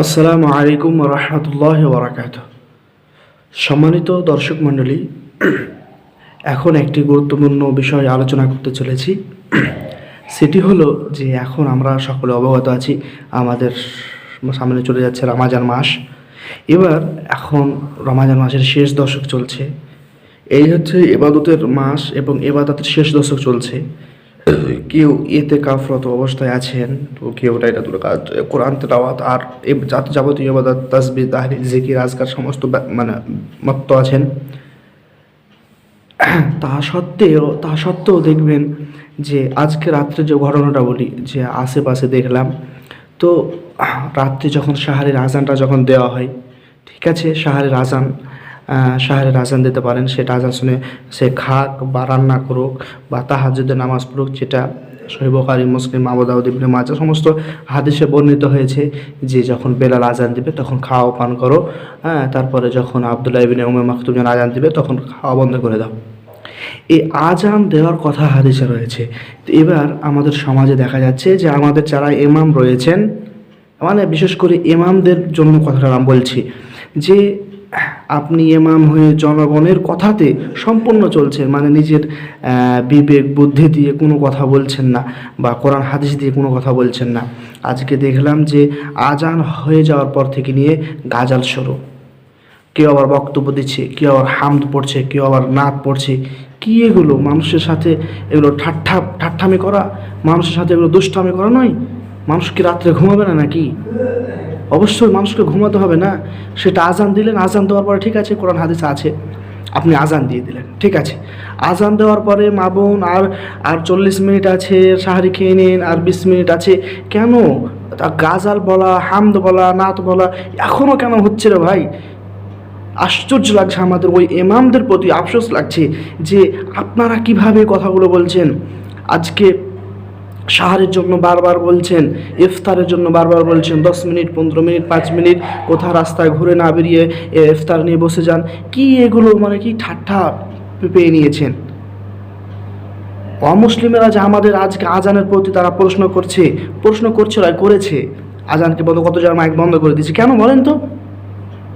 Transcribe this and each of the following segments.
আসসালামু আলাইকুম রহমতুল্লাহ বরাকাত সম্মানিত দর্শক মণ্ডলী, এখন একটি গুরুত্বপূর্ণ বিষয় আলোচনা করতে চলেছি। সেটি হলো যে এখন আমরা সকলে অবগত আছি, আমাদের সামনে চলে যাচ্ছে রমাজান মাস। এবার এখন রমাজান মাসের শেষ দশক চলছে। এই হচ্ছে এবাদতের মাস এবং এবাদতের শেষ দশক চলছে। কেউ এতে কাফরত অবস্থায় আছেন, তো কেউ রাইটাতুল কাজ। কোরআন তেলাওয়াত আর যাত যাবতীয় ইবাদত তাসবি তাহরি জিকির, আজকার সমস্ত মানে মত্ত আছেন। তা সত্ত্বেও তা সত্ত্বেও দেখবেন যে আজকে রাত্রে যে ঘটনাটা বলি, যে আশেপাশে দেখলাম, তো রাত্রে যখন সাহারের আজানটা যখন দেওয়া হয়, ঠিক আছে সাহারের আজান শাহারের আজান দিতে পারেন, সেটা আজান শুনে সে খাক বা রান্না করুক বা তাহাজুদের নামাজ পড়ুক, যেটা শৈবকারী মুসলিম আবুদাউদ ইবনে মাজা সমস্ত হাদিসে বর্ণিত হয়েছে যে যখন বেলাল আজান দিবে তখন খাওয়া পান করো। হ্যাঁ তারপরে যখন আবদুল্লাহ ইবিনে উমে মাকতুম আজান দিবে তখন খাওয়া বন্ধ করে দাও। এই আজান দেওয়ার কথা হাদিসে রয়েছে। এবার আমাদের সমাজে দেখা যাচ্ছে যে আমাদের যারা এমাম রয়েছেন মানে বিশেষ করে ইমামদের জন্য কথাটা আমি বলছি, যে আপনি এমাম হয়ে জনগণের কথাতে সম্পূর্ণ চলছেন মানে নিজের বিবেক, বুদ্ধি দিয়ে কোনো কথা বলছেন না বা কোরআন, হাদিস দিয়ে কোনো কথা বলছেন না। আজকে দেখলাম যে আজান হয়ে যাওয়ার পর থেকে নিয়ে গাজাল শুরু। কেউ আবার বক্তব্য দিচ্ছে, কেউ আবার হামদ পড়ছে, কেউ আবার নাত পড়ছে। কি এগুলো? মানুষের সাথে এগুলো ঠাট্টা, ঠাট্টামি করা? মানুষের সাথে এগুলো দুষ্টামি করা নয়? মানুষ কি রাত্রে ঘুমাবে না নাকি? অবশ্যই মানুষকে ঘুমাতে হবে না। সেটা আজান দিলেন, আজান দেওয়ার পরে ঠিক আছে, কোরআন, হাদিস আছে। আপনি আজান দিয়ে দিলেন, ঠিক আছে। আজান দেওয়ার পরে মা বোন আর আর চল্লিশ মিনিট আছে সাহারি খেয়ে নিন, আর বিশ মিনিট আছে। কেন? গাজাল বলা, হামদ বলা, নাত বলা এখনও কেন হচ্ছে রে ভাই? আশ্চর্য লাগছে আমাদের, ওই এমামদের প্রতি আফসোস লাগছে যে আপনারা কীভাবে কথাগুলো বলছেন? আজকে সাহারের জন্য বারবার বলছেন, ইফতারের জন্য বারবার বলছেন, দশ মিনিট, পনেরো মিনিট, পাঁচ মিনিট, কোথাও রাস্তায় ঘুরে না বেরিয়ে ইফতার নিয়ে বসে যান। কি এগুলো মানে কি ঠাট্টা পেয়ে নিয়েছেন? অমুসলিমেরা যে আমাদের আজকে আজানের প্রতি তারা প্রশ্ন করছে প্রশ্ন করছে করেছে। আজানকে বন্ধ, কত যারা মাইক বন্ধ করে দিয়েছে? কেন বলেন তো?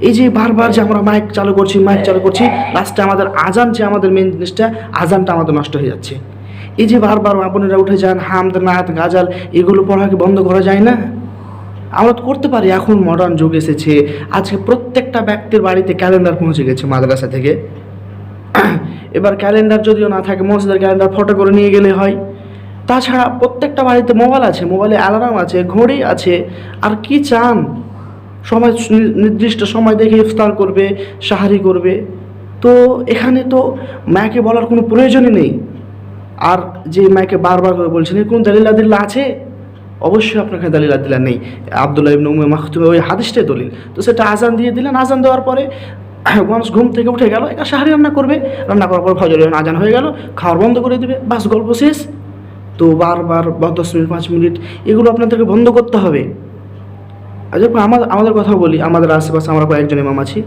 এই যে বারবার যে আমরা মাইক চালু করছি, মাইক চালু করছি, লাস্টে আমাদের আজান যে আমাদের মেন জিনিসটা, আজানটা আমাদের নষ্ট হয়ে যাচ্ছে। এই যে বারবার আপনারা উঠে যান, হামদ, নাত, গাজাল, এগুলো পড়াকে বন্ধ করা যায় না? আমরা করতে পারি, এখন মডার্ন যুগ এসেছে। আজকে প্রত্যেকটা ব্যক্তির বাড়িতে ক্যালেন্ডার পৌঁছে গেছে মাদ্রাসা থেকে। এবার ক্যালেন্ডার যদিও না থাকে, মসজিদের ক্যালেন্ডার ফটো করে নিয়ে গেলে হয়। তাছাড়া প্রত্যেকটা বাড়িতে মোবাইল আছে মোবাইলে অ্যালার্ম আছে, ঘড়ি আছে। আর কি চান? সময় নির্দিষ্ট সময় দেখে ইফতার করবে সাহারি করবে। তো এখানে তো মাকে বলার কোনো প্রয়োজনই নেই। আর যে মাকে বারবার করে বলছেন এর কোনো দালিল আদিল্লা আছে? অবশ্যই আপনার কাছে দালিল আদিল্লা নেই। আবদুল্লাহ ইবনে উমে মাহতুমে ওই হাদিসটাই দলিল। তো সেটা আজান দিয়ে দিলেন। আজান দেওয়ার পরে মানুষ ঘুম থেকে উঠে গেল, একা সাহারি রান্না করবে। রান্না করার পর ফজর আজান হয়ে গেল, খাওয়ার বন্ধ করে দেবে, বাস গল্প শেষ। তো বারবার বা দশ মিনিট, পাঁচ মিনিট, এগুলো আপনাদেরকে বন্ধ করতে হবে। যখন আমাদের আমাদের কথা বলি, আমাদের আশেপাশে আমরা কয়েকজন ইমাম আছি।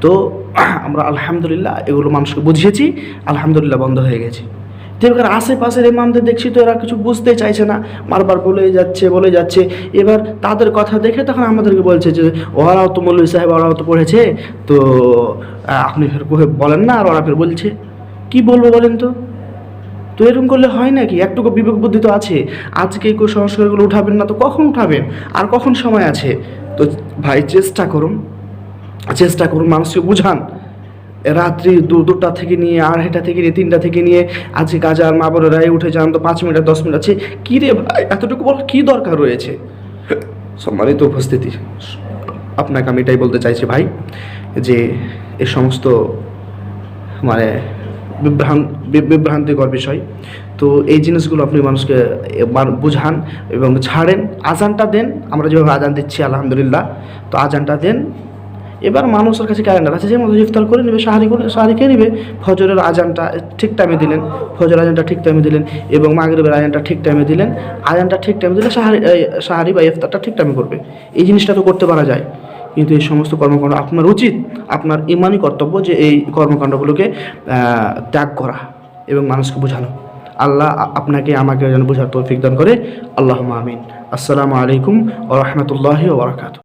তো আমরা আলহামদুলিল্লাহ এগুলো মানুষকে বুঝিয়েছি, আলহামদুলিল্লাহ বন্ধ হয়ে গেছে। এবার আশেপাশের ইমামদের দেখছি তো এরা কিছু বুঝতে চাইছে না। বারবার বলে যাচ্ছে বলে যাচ্ছে। এবার তাদের কথা দেখে তখন আমাদেরকে বলছে যে, ওরাও তো মৌলী সাহেব, ওরাও তো পড়েছে। তো আপনি ফের বলেন না আর ওরা ফের বলছে। কি বলব বলেন তো? তো এরকম করলে হয় নাকি? একটুকু বিবেক বুদ্ধি তো আছে। আজকে এই কুসংস্কারগুলো উঠাবেন না তো কখন উঠাবেন? আর কখন সময় আছে? তো ভাই, চেষ্টা করুন। চেষ্টা করুন মানুষকে বুঝান। রাত্রি দু দুটা থেকে নিয়ে, আড়াইটা থেকে নিয়ে, তিনটা থেকে নিয়ে আজকে গাজার মা বোনেরা এই উঠে যান তো পাঁচ মিনিট, দশ মিনিট আছে। কী রে ভাই, এতটুকু বল কী দরকার রয়েছে? সম্মানিত উপস্থিতি, আপনাকে আমি এটাই বলতে চাইছি ভাই, যে এ সমস্ত মানে বিভ্রান বিভ্রান্তিকর বিষয়। তো এই জিনিসগুলো আপনি মানুষকে বুঝান এবং ছাড়েন। আজানটা দেন, আমরা যেভাবে আজান দিচ্ছি, আলহামদুলিল্লাহ। তো আজানটা দেন এবার মানুষের কাছে ক্যালেন্ডার আছে যে মতো ইফতার করে নেবে সাহারি করে সাহারি নেবে, ফজরের আজানটা ঠিক টাইমে দিলেন ফজর আজানটা ঠিক টাইমে দিলেন এবং মাগরিবের আজানটা ঠিক টাইমে দিলেন, আজানটা ঠিক টাইমে দিলে সাহারি সাহারি বা ইফতারটা ঠিক টাইমে করবে। এই জিনিসটা তো করতে পারা যায়। কিন্তু এই সমস্ত কর্মকাণ্ড আপনার উচিত, আপনার ইমানই কর্তব্য যে এই কর্মকাণ্ডগুলোকে ত্যাগ করা এবং মানুষকে বোঝানো। আল্লাহ আপনাকে, আমাকে যেন বোঝার তৌফিক দান করে। আল্লাহ আমিন। আসসালামু আলাইকুম ও রহমতুল্লাহি ওবরাকাত